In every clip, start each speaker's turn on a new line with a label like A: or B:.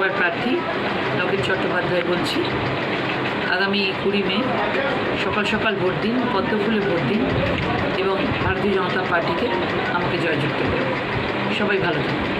A: লোকসভার প্রার্থী, লকেট চট্টোপাধ্যায় বলছি। আগামী কুড়ি মে, সকাল সকাল ভোট দিন পদ্মফুলে ভোট দিন এবং ভারতীয় জনতা পার্টিকে আমাকে জয়যুক্ত করে সবাই ভালো থাকুন।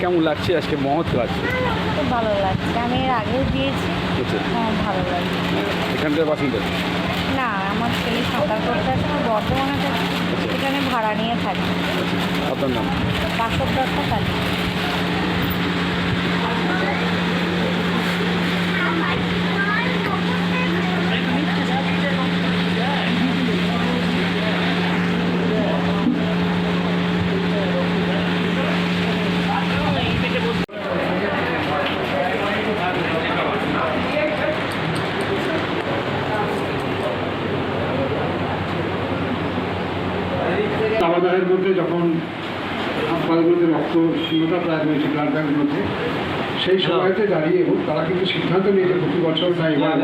B: কেমন লাগছে আজকে? মহৎ লাগছে
C: খুব ভালো লাগছে। আমি এর আগেও দিয়েছি
B: আচ্ছা।
C: হ্যাঁ ভালো লাগছে।
B: এখানকার বাসিন্দা?
C: না আমার ছেলে সাঁতার করতে আছে আমার বর্ধমানে থাকে। এখানে ভাড়া নিয়ে থাকি।
B: আপনার নাম?
C: বাসব দত্ত কালী।
D: দাবাদাহের মধ্যে যখন হাসপাতালগুলোতে রক্ত শূন্যতা প্রায় রয়েছে ব্লাড ব্যাঙ্কের মধ্যে সেই সময়তে দাঁড়িয়ে এবং তারা কিন্তু সিদ্ধান্ত নিয়েছে প্রতি বছর না এবার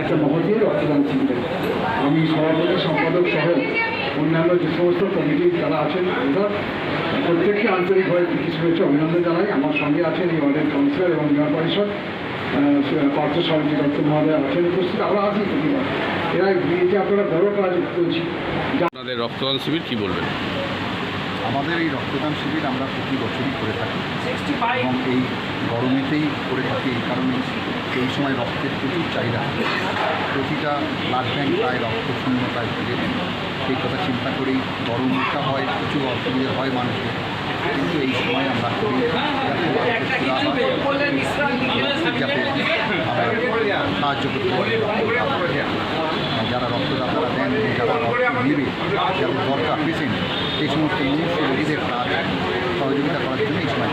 D: একটা মহতীয় রক্তদান শিবিরে। আমি সভাপতি সম্পাদক সহ অন্যান্য যে সমস্ত কমিটি যারা আছেন আমরা প্রত্যেককে আন্তরিকভাবে কিছু হয়েছে অভিনন্দন জানাই। আমার সঙ্গে আছেন এই ওয়ার্ডের কাউন্সিলর এবং মেয়র পরিষদ পার্থ সমিতি দত্ত মহোদয় আছেন উপস্থিত আমরা আছি প্রতিবার এরা এই আপনারা বড় কাজ করছি
B: আপনাদের রক্তদান শিবির কি বলবেন?
E: আমাদের এই রক্তদান শিবির আমরা প্রতি বছরই করে থাকি। এবং এই গরমেতেই করে থাকি এই কারণে এই সময় রক্তের প্রচুর চাহিদা। প্রতিটা ব্লাড ব্যাংক প্রায় রক্ত শূন্যতায় ভুগে সেই কথা চিন্তা করেই গরমটা হয়, প্রচুর অসুবিধা হয় মানুষের। কিন্তু এই সময় আমরা সাহায্য করতে যারা রক্তদাতারা দেন যারা রক্ত নেবে যাদের দরকার পেশেন্ট এই সমস্ত রোগীদের কাজ সহযোগিতা করার জন্য এই সময়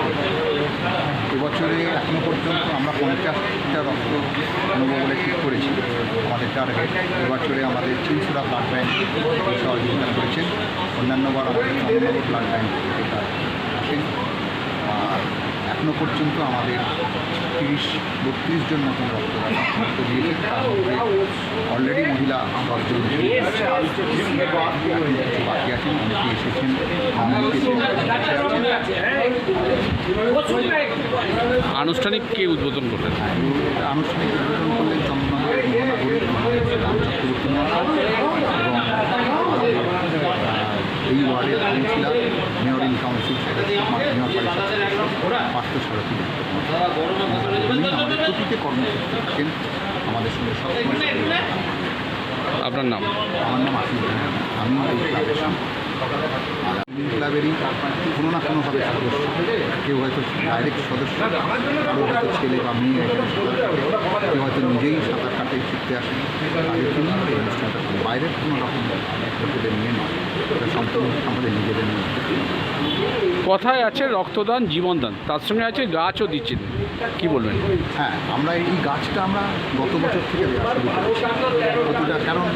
E: এবছরে এখনও পর্যন্ত আমরা পঞ্চাশটা রক্ত নেব বলে ঠিক করেছি আমাদের টার্গেট এবছরে আমাদের চিনসুরা ব্লাড ব্যাংক সহযোগিতা করেছেন অন্যান্যবার আমাদের ব্লাড আর এখনও পর্যন্ত আমাদের তিরিশ বত্রিশ জন মতন রক্তদাতা রক্ত দিয়েছে তার মধ্যে অলরেডি মহিলা দশজন বাকি আছেন অনেকে এসেছেন।
B: আনুষ্ঠানিক কে উদ্বোধন করলেন?
E: আনুষ্ঠানিক উদ্বোধন করলেন চন্দ্রনগর মহানগরীর মহারাজ রাম চক্রবর্তী মহাশয় এবং আমাদের আহ, এই ওয়ার্ডের councillor mayor in council mayor পরিষদ পার্থ সারথী উনি আমাদের প্রতিটি কর্মসূচিতে থাকেন আমাদের সঙ্গে সবসময়
B: আপনার নাম?
E: আমার নাম আসিফ জাহান। আমি এই ক্লাবের সঙ্গে। ক্লাবেরই কোনো না কোনোভাবে সদস্য কেউ হয়তো ডাইরেক্ট সদস্য কারও হয়তো ছেলে বা মেয়ে এখানে সাঁতার কাটে কেউ হয়তো নিজেই সাঁতার কাটে শিখতে আসে। তাদেরকে নিয়ে এই অনুষ্ঠানটা বাইরের কোনো রকম লোকেদের নিয়ে নয়। এটা সম্পূর্ণ আমাদের নিজেদের নিয়ে।
B: কথায় আছে রক্তদান জীবনদান। তার সঙ্গে আছে গাছও দিচ্ছেন। কি বলবেন?
E: হ্যাঁ আমরা এই গাছটা আমরা গত বছর থেকে দেওয়া শুরু করেছি। প্রতিটা কারণ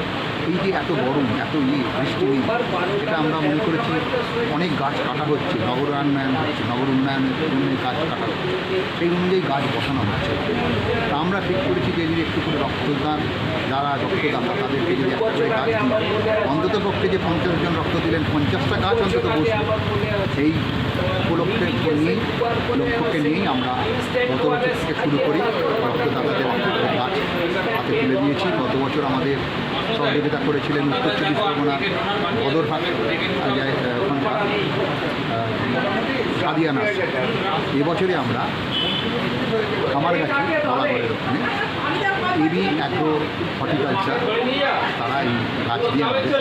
E: এই যে এত গরম, এত ইয়ে বৃষ্টি নেই। এটা আমরা মনে করেছি অনেক গাছ কাটা হচ্ছে, নগর উন্নয়ন হচ্ছে, নগর উন্নয়নের জন্য গাছ কাটা হচ্ছে। সেই অনুযায়ী গাছ বসানো হচ্ছে। তা আমরা ঠিক করেছি যে যদি একটু করে রক্তদান, যারা রক্তদাতা, তাদেরকে যদি একটা করে গাছ দিই। অন্তত পক্ষে যে পঞ্চাশ জন রক্ত দিলেন, পঞ্চাশটা গাছ অন্তত বসবে। সেই উপলক্ষে নিয়েই, লক্ষ্যকে নিয়েই আমরা গত বছর থেকে শুরু করি। রক্তদাতাদের করে গাছ হাতে তুলে দিয়েছি। গত বছর আমাদের সহযোগিতা করেছিলেন উত্তর চব্বিশ পরগনার বদরহাট ওখানকার সাদিয়া নার্স। এবছরে আমরা আমার কাছে কলাগড়ের ওখানে। এবি অ্যাগ্রো হর্টিকালচার তারা এই গাছ দিয়ে আমাদের